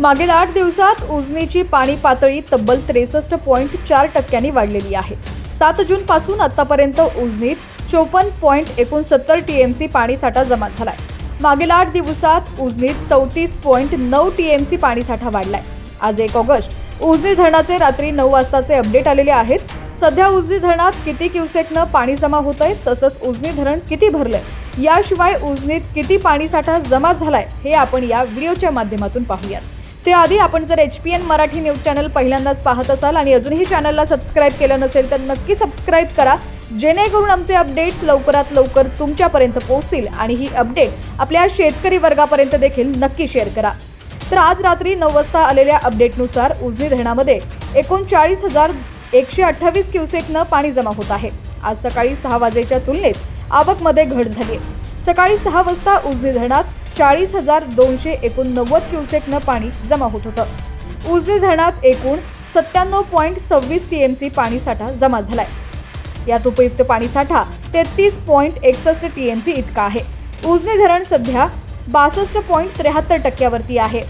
मागील आठ दिवसात उजनीची पाणी पातळी तब्बल त्रेसष्ट पॉईंट चार टक्क्यांनी वाढलेली आहे. सात जूनपासून आतापर्यंत उजनीत चोपन्न पॉईंट एकोणसत्तर टी एम सी पाणीसाठा जमा झालाय. मागील आठ दिवसात उजनीत चौतीस पॉईंट नऊ टी एम सी पाणीसाठा वाढलाय. आज एक ऑगस्ट उजनी धरणाचे रात्री नऊ वाजताचे अपडेट आलेले आहेत. सध्या उजनी धरणात किती क्युसेकनं पाणी जमा होत आहे तसंच उजनी धरण किती भरलंय याशिवाय उजनीत किती पाणीसाठा जमा झालाय हे आपण या व्हिडिओच्या माध्यमातून पाहूयात. त्याआधी आपण जर H P N Marathi news channel पहिल्यांदाच पाहत असाल आणि अजूनही चॅनलला सबस्क्राईब केलं नसेल तर नक्की सबस्क्राईब करा. जेणेकरून आमचे अपडेट्स लवकरात लवकर तुमच्यापर्यंत पोहोचतील आणि ही अपडेट आपल्या शेतकरी वर्गापर्यंत देखील नक्की शेअर करा. तर आज रात्री नऊ वाजता आलेल्या अपडेटनुसार उजनी धरणामध्ये एकोणचाळीस हजार एकशे अठ्ठावीस क्युसेकनं पाणी जमा होत आहे. आज सकाळी सहा वाजेच्या तुलनेत आवकमध्ये घट झाली सकाळी सहा वाजता उजनी धरणात चाळीस हजार दोनशे एकोणनव्वद क्युसेकनं पाणी जमा होत होतं. उजनी धरणात एकूण सत्त्याण्णव पॉईंट सव्वीस टी एम सी पाणीसाठा जमा झालाय. यात उपयुक्त पाणीसाठा तेहतीस पॉईंट एकसष्ट टी एम सी इतका आहे. उजनी धरण सध्या बासष्ट पॉईंट त्र्याहत्तर टक्क्यावरती आहे.